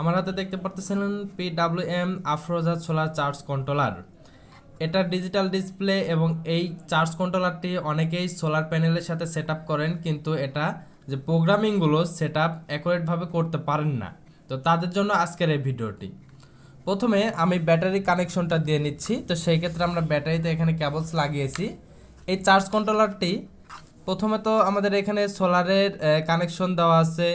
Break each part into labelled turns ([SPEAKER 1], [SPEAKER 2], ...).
[SPEAKER 1] আমার হাতে দেখতে পারতেছিলেন P W M Afroza solar charge controller এটা ডিজিটাল ডিসপ্লে এবং এই চার্জ কন্ট্রোলারটি অনেকেই সোলার প্যানেলের সাথে সেট করেন, কিন্তু এটা যে প্রোগ্রামিংগুলো সেট আপ অ্যাকুরেটভাবে করতে পারেন না। তো তাদের জন্য আজকের এই ভিডিওটি। প্রথমে আমি ব্যাটারি কানেকশনটা দিয়ে নিচ্ছি। তো সেই ক্ষেত্রে আমরা ব্যাটারিতে এখানে কেবলস লাগিয়েছি। এই চার্জ কন্ট্রোলারটি প্রথমে তো আমাদের এখানে সোলারের কানেকশন দেওয়া আছে।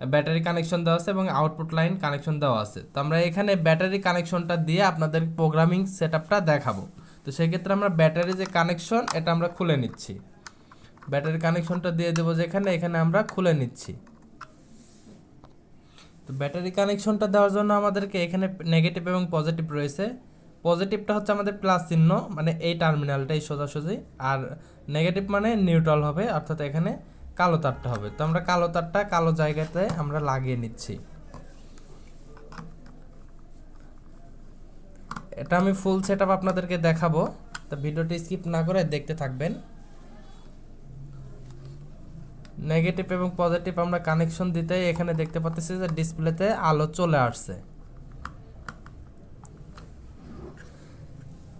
[SPEAKER 1] ব্যাটারি কানেকশন দেওয়া আছে এবং আউটপুট লাইন কানেকশন দেওয়া আছে। তো আমরা এখানে ব্যাটারি কানেকশনটা দিয়ে আপনাদের প্রোগ্রামিং সেট দেখাবো। তো সেই ক্ষেত্রে আমরা ব্যাটারি যে কানেকশন, এটা আমরা খুলে নিচ্ছি। ব্যাটারি কানেকশনটা দিয়ে দেবো যেখানে, এখানে আমরা খুলে নিচ্ছি। তো ব্যাটারি কানেকশনটা দেওয়ার জন্য আমাদেরকে এখানে নেগেটিভ এবং পজিটিভ রয়েছে। পজিটিভটা হচ্ছে আমাদের প্লাস চিহ্ন মানে এই টার্মিনালটাই সোজাসুজি। আর নেগেটিভ মানে নিউট্রাল হবে, অর্থাৎ এখানে কালো তারটা হবে। তো আমরা কালো তারটা কালো জায়গাতে আমরা লাগিয়ে নিচ্ছি। এটা আমি ফুল সেট আপনাদেরকে দেখাবো। তো ভিডিওটি স্কিপ না করে দেখতে থাকবেন। নেগেটিভ এবং পজিটিভ আমরা কানেকশন দিতে এখানে দেখতে পাচ্ছি যে ডিসপ্লেতে আলো চলে আসছে।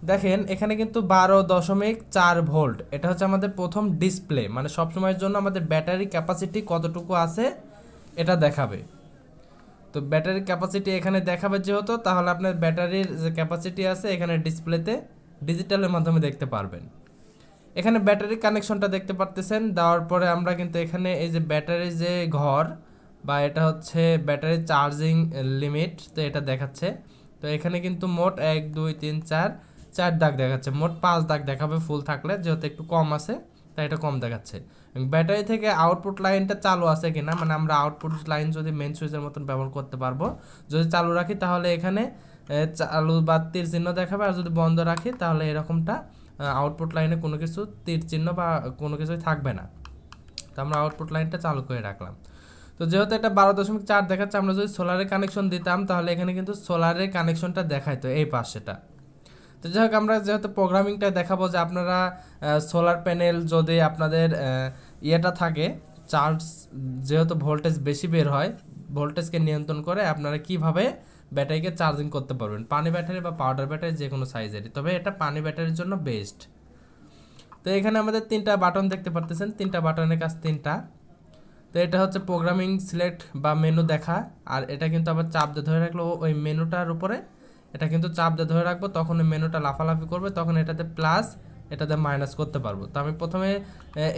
[SPEAKER 1] দেখেন, এখানে কিন্তু বারো দশমিক চার ভোল্ট। এটা হচ্ছে আমাদের প্রথম ডিসপ্লে মানে সবসময়ের জন্য আমাদের ব্যাটারি ক্যাপাসিটি কতটুকু আছে এটা দেখাবে। তো ব্যাটারি ক্যাপাসিটি এখানে দেখাবে যেহেতু, তাহলে আপনার ব্যাটারির যে ক্যাপাসিটি আছে এখানে ডিসপ্লেতে ডিজিটালের মাধ্যমে দেখতে পারবেন। এখানে ব্যাটারি কানেকশনটা দেখতে পারতেছেন, দেওয়ার পরে আমরা কিন্তু এখানে এই যে ব্যাটারির যে ঘর, বা এটা হচ্ছে ব্যাটারি চার্জিং লিমিট তো এটা দেখাচ্ছে। তো এখানে কিন্তু মোট এক, দুই, তিন, চার চার দাগ দেখাচ্ছে। মোট পাঁচ দাগ দেখাবে ফুল থাকলে, যেহেতু একটু কম আছে, তাই এটা কম দেখাচ্ছে। ব্যাটারি থেকে আউটপুট লাইনটা চালু আছে কিনা মানে আমরা আউটপুট লাইন যদি মেন সুইচের মতন ব্যবহার করতে পারব, যদি চালু রাখি তাহলে এখানে চালু বা তীর চিহ্ন দেখাবে, আর যদি বন্ধ রাখি তাহলে এরকমটা আউটপুট লাইনে কোনো কিছু তীর চিহ্ন বা কোনো কিছুই থাকবে না। তো আমরা আউটপুট লাইনটা চালু করে রাখলাম। তো যেহেতু এটা বারো দশমিক চার দেখাচ্ছে, আমরা যদি সোলারের কানেকশন দিতাম, তাহলে এখানে কিন্তু সোলারের কানেকশনটা দেখাইতো এই পাশেটা তো যাই হোক, আমরা যেহেতু প্রোগ্রামিংটা দেখাবো যে আপনারা সোলার প্যানেল যদি আপনাদের ইয়েটা থাকে চার্জ যেহেতু ভোল্টেজ বেশি বের হয় ভোল্টেজকে নিয়ন্ত্রণ করে আপনারা কীভাবে ব্যাটারিকে চার্জিং করতে পারবেন? পানি ব্যাটারি বা পাউডার ব্যাটারি যে কোনো সাইজেরই তবে এটা পানি ব্যাটারির জন্য বেস্ট তো এখানে আমাদের তিনটা বাটন দেখতে পারতেছেন, তিনটা বাটনের কাজ তিনটা। তো এটা হচ্ছে প্রোগ্রামিং সিলেক্ট বা মেনু দেখা, আর এটা কিন্তু আবার চাপ দিয়ে ধরে রাখলে ওই মেনুটার উপরে এটা কিন্তু চাপ দিয়ে ধরে রাখব, তখন মেনুটা লাফালাফি করবে, তখন এটাতে প্লাস এটাতে মাইনাস করতে পারব। তো আমি প্রথমে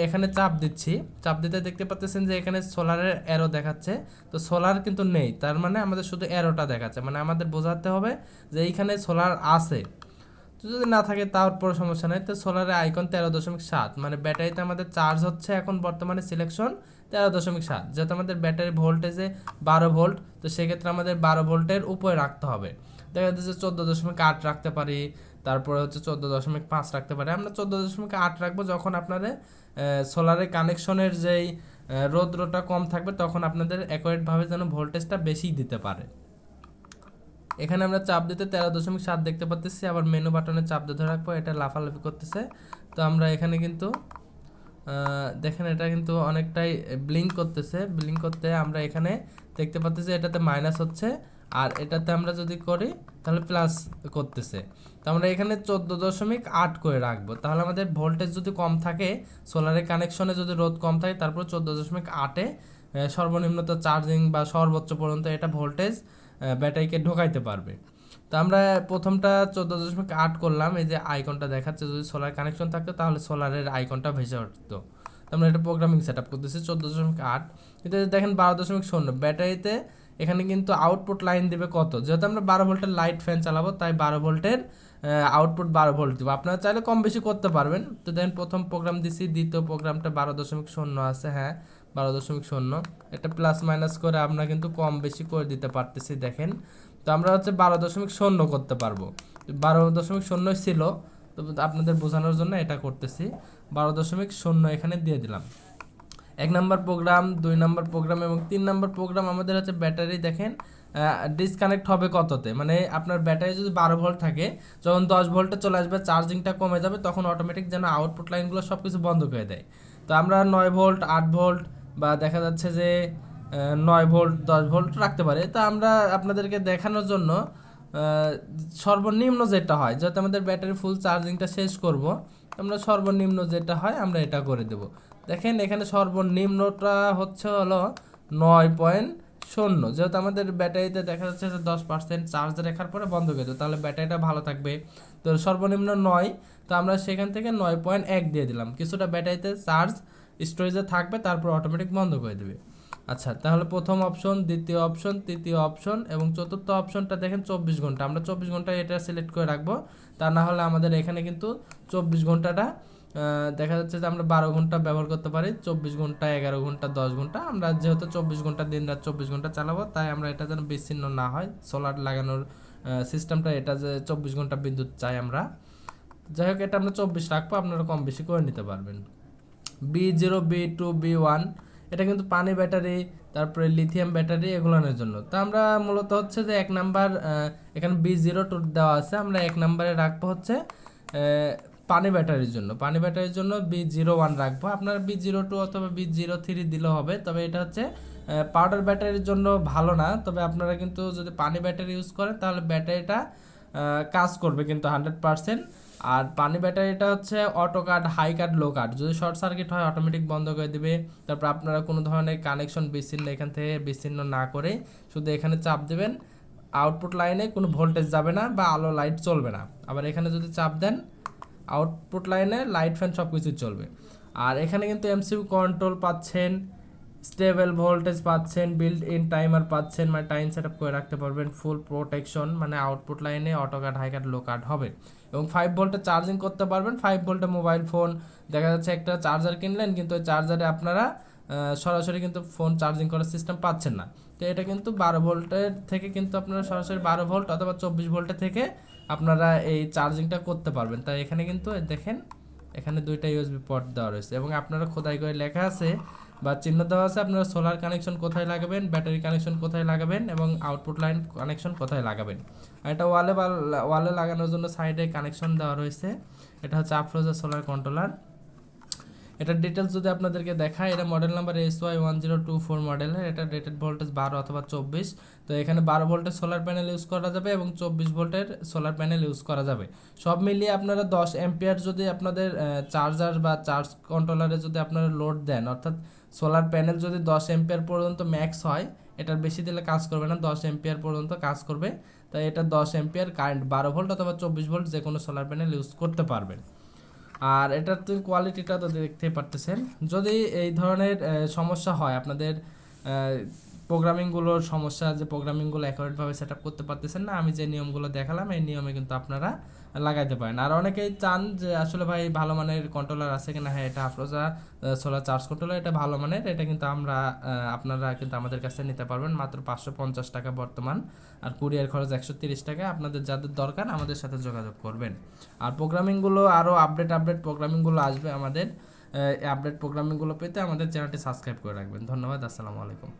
[SPEAKER 1] এখানে চাপ দিচ্ছি। চাপ দিতে দেখতে পাচ্ছেন যে এখানে সোলারের অ্যারো দেখাচ্ছে। তো সোলার কিন্তু নেই, তার মানে আমাদের শুধু অ্যারোটা দেখাচ্ছে। মানে আমাদের বোঝাতে হবে যে এইখানে সোলার আছে। তো যদি না থাকে তারপর সমস্যা নেই। তো সোলারের আইকন তেরো দশমিক সাত। মানে ব্যাটারিতে আমাদের চার্জ হচ্ছে এখন বর্তমানে সিলেকশন তেরো দশমিক সাত। যেহেতু আমাদের ব্যাটারি ভোল্টেজে বারো ভোল্ট তো সেক্ষেত্রে আমাদের বারো ভোল্টের উপরে রাখতে হবে। দেখা যাচ্ছে চোদ্দ দশমিক আট রাখতে পারি, তারপরে হচ্ছে চোদ্দ দশমিক পাঁচ রাখতে পারি। আমরা চোদ্দ দশমিক আট রাখব যখন আপনাদের সোলারের কানেকশনের যেই রৌদ্রটা কম থাকবে তখন আপনাদের অ্যাকোয়েটভাবে যেন ভোল্টেজটা বেশি দিতে পারে। এখানে আমরা চাপ দিতে তেরো দশমিক সাত দেখতে পাচ্ছি আবার মেনু বাটনে চাপ ধরে রাখব, এটা লাফালাফি করতেছে। তো আমরা এখানে কিন্তু দেখেন এটা কিন্তু অনেকটাই ব্লিঙ্ক করতেছে। ব্লিঙ্ক করতে আমরা এখানে দেখতে পাচ্ছি এটাতে মাইনাস হচ্ছে আর এটাতে আমরা যদি করি তাহলে প্লাস করতেছে। তো আমরা এখানে চোদ্দ দশমিক আট করে রাখব। তাহলে আমাদের ভোল্টেজ যদি কম থাকে সোলারের কানেকশনে যদি রোদ কম থাকে তারপর চোদ্দ দশমিক আটে আহ, সর্বনিম্নত চার্জিং বা সর্বোচ্চ পর্যন্ত এটা ভোল্টেজ ব্যাটারিকে ঢোকাইতে পারবে। তো আমরা প্রথমটা চোদ্দ দশমিক আট করলাম এই যে আইকনটা দেখাচ্ছে যদি সোলার কানেকশন থাকতো তাহলে সোলারের আইকনটা ভেসে উঠতো। তো আমরা এটা প্রোগ্রামিং সেট আপ করতেছি চোদ্দ দশমিক আট। যে দেখেন বারো দশমিক শূন্য ব্যাটারিতে এখানে কিন্তু আউটপুট লাইন দিবে কত? যেহেতু আমরা বারো ভোল্টের লাইট ফ্যান চালাবো, তাই বারো ভোল্টের আউটপুট বারো ভোল্ট দিব। আপনারা চাইলে কম বেশি করতে পারবেন। তো দেখেন প্রথম প্রোগ্রাম দিছি, দ্বিতীয় প্রোগ্রামটা বারো দশমিক শূন্য আছে হ্যাঁ বারো দশমিক শূন্য। এটা প্লাস মাইনাস করে আমরা কিন্তু কম বেশি করে দিতে পারতেছি, দেখেন। তো আমরা হচ্ছে বারো দশমিক শূন্য করতে পারব। বারো দশমিক শূন্য ছিল, তো আপনাদের বোঝানোর জন্য এটা করতেছি। বারো দশমিক শূন্য এখানে দিয়ে দিলাম। এক নম্বর প্রোগ্রাম দুই নম্বর প্রোগ্রাম এবং তিন নম্বর প্রোগ্রাম আমাদের হচ্ছে ব্যাটারি দেখেন ডিসকানেক্ট হবে কততে? মানে আপনার ব্যাটারি যদি বারো ভোল্ট থাকে, যখন দশ ভোল্টে চলে আসবে চার্জিংটা কমে যাবে, তখন অটোমেটিক যেন আউটপুট লাইনগুলো সব কিছু বন্ধ করে দেয়। তো আমরা নয় ভোল্ট আট ভোল্ট বা দেখা যাচ্ছে যে নয় ভোল্ট দশ ভোল্ট রাখতে পারে। তা আমরা আপনাদেরকে দেখানোর জন্য সর্বনিম্ন যেটা হয়, যাতে আমাদের ব্যাটারি ফুল চার্জিংটা শেষ করব, আমরা সর্বনিম্ন যেটা হয়, আমরা এটা করে দেব। দেখেন, এখানে সর্বনিম্নটা হচ্ছে হলো নয় পয়েন্ট শূন্য। যেহেতু আমাদের ব্যাটারিতে দেখা যাচ্ছে যে দশ পার্সেন্ট চার্জ রাখার পরে বন্ধ করে দেবো তাহলে ব্যাটারিটা ভালো থাকবে। তো সর্বনিম্ন নয়, তো আমরা সেখান থেকে নয় পয়েন্ট এক দিয়ে দিলাম। কিছুটা ব্যাটারিতে চার্জ স্টোরেজে থাকবে, তারপর অটোমেটিক বন্ধ করে দেবে। আচ্ছা তাহলে প্রথম অপশন দ্বিতীয় অপশন তৃতীয় অপশন এবং চতুর্থ অপশনটা দেখেন চব্বিশ ঘণ্টা। আমরা চব্বিশ ঘণ্টা এটা সিলেক্ট করে রাখব। তা না হলে আমাদের এখানে কিন্তু চব্বিশ ঘন্টাটা দেখা যাচ্ছে যে আমরা বারো ঘণ্টা ব্যবহার করতে পারি, চব্বিশ ঘণ্টা, এগারো ঘণ্টা, দশ ঘণ্টা। আমরা যেহেতু চব্বিশ ঘণ্টা দিন রাত চব্বিশ ঘণ্টা চালাবো, তাই আমরা এটা যেন বিচ্ছিন্ন না হয়। সোলার লাগানোর সিস্টেমটা এটা যে চব্বিশ ঘণ্টা বিদ্যুৎ চাই আমরা। যাই হোক, এটা আমরা চব্বিশ রাখব, আপনারা কম বেশি করে নিতে পারবেন। B zero B two B one এটা কিন্তু পানি ব্যাটারি, তারপরে লিথিয়াম ব্যাটারি এগুলোর জন্য। তো আমরা মূলত হচ্ছে যে এক নাম্বার এখানে বি জিরো টু দেওয়া আছে। আমরা এক নাম্বারে রাখব হচ্ছে পানি ব্যাটারির জন্য। পানি ব্যাটারির জন্য বি জিরো ওয়ান রাখব। আপনার বি জিরো টু অথবা বি জিরো থ্রি দিলে হবে। তবে এটা হচ্ছে পাউডার ব্যাটারির জন্য ভালো না। তবে আপনারা কিন্তু যদি পানি ব্যাটারি ইউজ করেন, তাহলে ব্যাটারিটা কাজ করবে কিন্তু হান্ড্রেড পার্সেন্ট আর পানি ব্যাটারিটা হচ্ছে auto cut high cut low কাট যদি শর্ট সার্কিট হয় অটোমেটিক বন্ধ করে দিবে। তারপর আপনারা কোনো ধরনের কানেকশন বিচ্ছিন্ন এখান থেকে বিচ্ছিন্ন না করে শুধু এখানে চাপ দেবেন। আউটপুট লাইনে কোনো ভোল্টেজ যাবে না বা আলো লাইট চলবে না। আবার এখানে যদি চাপ দেন আউটপুট লাইনে লাইট ফ্যান সব কিছুই চলবে। আর এখানে কিন্তু এমসিউ কন্ট্রোল পাচ্ছেন স্টেবল ভোল্টেজ পাচ্ছেন বিল্ড ইন টাইমার পাচ্ছেন মানে টাইম সেট আপ করে রাখতে পারবেন ফুল প্রোটেকশন মানে আউটপুট লাইনে auto cut high cut low cut হবে। এবং ফাইভ ভোল্টে চার্জিং করতে পারবেন ফাইভ ভোল্টে মোবাইল ফোন দেখা যাচ্ছে একটা চার্জার কিনলেন, কিন্তু ওই চার্জারে আপনারা সরাসরি কিন্তু ফোন চার্জিং করার সিস্টেম পাচ্ছেন না। তো এটা কিন্তু বারো ভোল্টের থেকে কিন্তু আপনারা সরাসরি বারো ভোল্ট অথবা চব্বিশ ভোল্টের থেকে আপনারা এই চার্জিংটা করতে পারবেন। তাই এখানে কিন্তু দেখেন, এখানে দুইটা ইউএসবি পোর্ট দেওয়া রয়েছে এবং আপনারা খোদাই করে লেখা আছে বা চিহ্ন দেওয়া আছে, আপনারা সোলার কানেকশন কোথায় লাগাবেন ব্যাটারি কানেকশন কোথায় লাগাবেন এবং আউটপুট লাইন কানেকশন কোথায় লাগাবেন। আর এটা ওয়ালে বা ওয়ালে লাগানোর জন্য সাইডে কানেকশন দেওয়া রয়েছে। এটা হচ্ছে আফরোজা সোলার কন্ট্রোলার এটার ডিটেলস যদি আপনাদেরকে দেখায়, এটা model number S Y one zero two four মডেলের এটা রেটেড ভোল্টেজ বারো অথবা চব্বিশ। তো এখানে বারো ভোল্টের সোলার প্যানেল ইউজ করা যাবে এবং চব্বিশ ভোল্টের সোলার প্যানেল ইউজ করা যাবে। সব মিলিয়ে আপনারা দশ এম্পিয়ার যদি আপনাদের চার্জার বা চার্জ কন্ট্রোলারে যদি আপনারা লোড দেন, অর্থাৎ সোলার প্যানেল যদি দশ এম্পিয়ার পর্যন্ত ম্যাক্স হয়, এটার বেশি দিলে কাজ করবে না, দশ এম্পিয়ার পর্যন্ত কাজ করবে। তাই এটা দশ এম্পিয়ার কারেন্ট বারো ভোল্ট অথবা চব্বিশ ভোল্ট যে কোনো সোলার প্যানেল ইউজ করতে পারবেন। আর এটার তো কোয়ালিটিটা তো দেখতে পারতেছেন। যদি এই ধরনের সমস্যা হয় আপনাদের প্রোগ্রামিংগুলোর সমস্যা, যে প্রোগ্রামিংগুলো অ্যাকুরেটভাবে সেট আপ করতে পারতেছেন না, আমি যে নিয়মগুলো দেখালাম, এই নিয়মে কিন্তু আপনারা লাগাইতে পারেন। আর অনেকেই চান যে, আসলে ভাই ভালো মানের কন্ট্রোলার আছে কিনা? হ্যাঁ এটা আফরোজা সোলার চার্জ কন্ট্রোলার এটা ভালো মানের, এটা কিন্তু আমরা আপনারা কিন্তু আমাদের কাছে নিতে পারবেন। মাত্র পাঁচশো পঞ্চাশ টাকা বর্তমান, আর কুরিয়ার খরচ একশো তিরিশ টাকা। আপনাদের যাদের দরকার, আমাদের সাথে যোগাযোগ করবেন। আর প্রোগ্রামিংগুলো আরও আপডেট আপডেট প্রোগ্রামিংগুলো আসবে আমাদের আপডেট প্রোগ্রামিংগুলো পেতে আমাদের চ্যানেলটি সাবস্ক্রাইব করে রাখবেন। ধন্যবাদ, আসসালামু আলাইকুম।